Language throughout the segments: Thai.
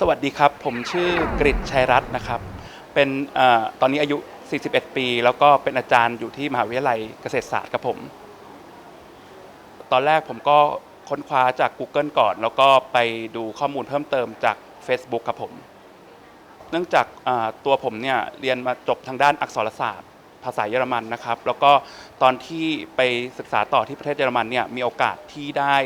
สวัสดีครับ ผมชื่อกริชชัยรัตน์นะครับ เป็นอตอนนี้อายุ 41 ปี แล้วก็เป็นอาจารย์อยู่ที่มหาวิทยาลัยเกษตรศาสตร์ครับผม ตอนแรกผมก็ค้นคว้าจาก Google ก่อน แล้วก็ไปดูข้อมูลเพิ่มเติมจาก Facebook ครับผม เนื่องจากตัวผมเนี่ยเรียนมาจบทางด้านอักษรศาสตร์ ภาษาเยอรมันนะครับ แล้วก็ตอนที่ไปศึกษาต่อที่ประเทศเยอรมันเนี่ยมีโอกาสที่ได้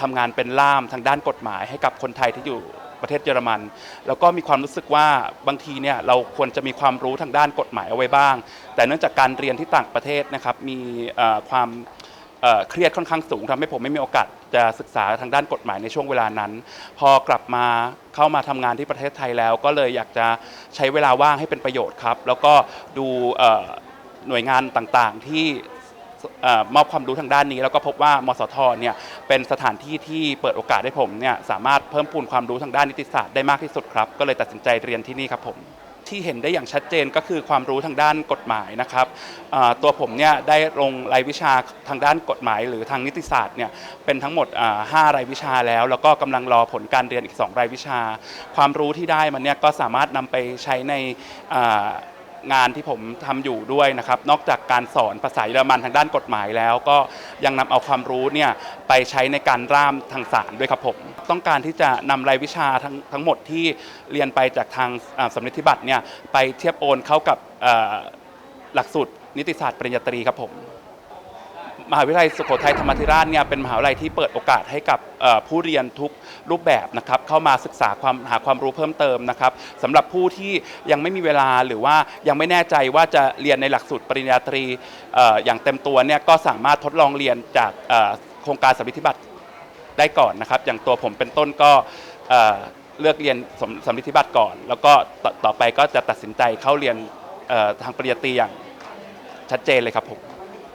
ทำงานเป็นล่ามทางด้านกฎหมาย ให้กับคนไทยที่อยู่ ประเทศเยอรมัน แล้วก็มีความรู้สึกว่าบางทีเนี่ยเราควรจะมีความรู้ทางด้านกฎหมายเอาไว้บ้าง แต่เนื่องจากการเรียนที่ต่างประเทศนะครับมีความเครียดค่อนข้างสูงทำให้ผมไม่มีโอกาสจะศึกษาทางด้านกฎหมายในช่วงเวลานั้น พอกลับมาเข้ามาทำงานที่ประเทศไทยแล้ว ก็เลยอยากจะใช้เวลาว่างให้เป็นประโยชน์ครับ แล้วก็ดูหน่วยงานต่างๆที่ เออมอบความรู้ทางด้านนี้ แล้วก็พบว่ามสทเนี่ยเป็นสถานที่ที่เปิดโอกาสให้ผมเนี่ยสามารถเพิ่มพูนความรู้ทางด้านนิติศาสตร์ได้มากที่สุดครับ ก็เลยตัดสินใจเรียนที่นี่ครับผมที่เห็นได้อย่างชัดเจนก็คือความรู้ทางด้านกฎหมายนะครับตัวผมเนี่ยได้ลงรายวิชาทางด้านกฎหมาย หรือทางนิติศาสตร์เนี่ยเป็นทั้งหมดอ่าห้ารายวิชาแล้ว แล้วก็กำลังรอผลการเรียนอีก 2 รายวิชา ความรู้ที่ได้มันเนี่ยก็สามารถนำไปใช้ใน งานที่ผมทำอยู่ด้วยนะครับ นอกจากการสอนภาษาเยอรมันทางด้านกฎหมายแล้ว ก็ยังนำเอาความรู้เนี่ยไปใช้ในการร่ามทางสารด้วยครับผม ต้องการที่จะนำรายวิชาทั้งทั้งหมดที่เรียนไปจากทางอ่าสำเร็จธิบัตรเนี่ยไปเทียบโอนเข้ากับเอ่อหลักสูตรนิติศาสตร์ปริญญาตรีครับผม มหาวิทยาลัยสุโขทัยธรรมาธิราชเนี่ยเป็นมหาวิทยาลัยที่เปิดโอกาสให้กับผู้เรียนทุกรูปแบบนะครับเข้ามาศึกษาความหาความรู้เพิ่มเติมนะครับสำหรับผู้ที่ยังไม่มีเวลาหรือว่ายังไม่แน่ใจว่าจะเรียนในหลักสูตรปริญญาตรีอย่างเต็มตัวเนี่ยก็สามารถทดลองเรียนจากโครงการสำริดธิบัตรได้ก่อนนะครับ อย่างตัวผมเป็นต้นก็เลือกเรียนสำสำริธิบัตรก่อน แล้วก็ต่อต่อไปก็จะตัดสินใจเข้าเรียนทางปริญญาตรีอย่างชัดเจนเลยครับผม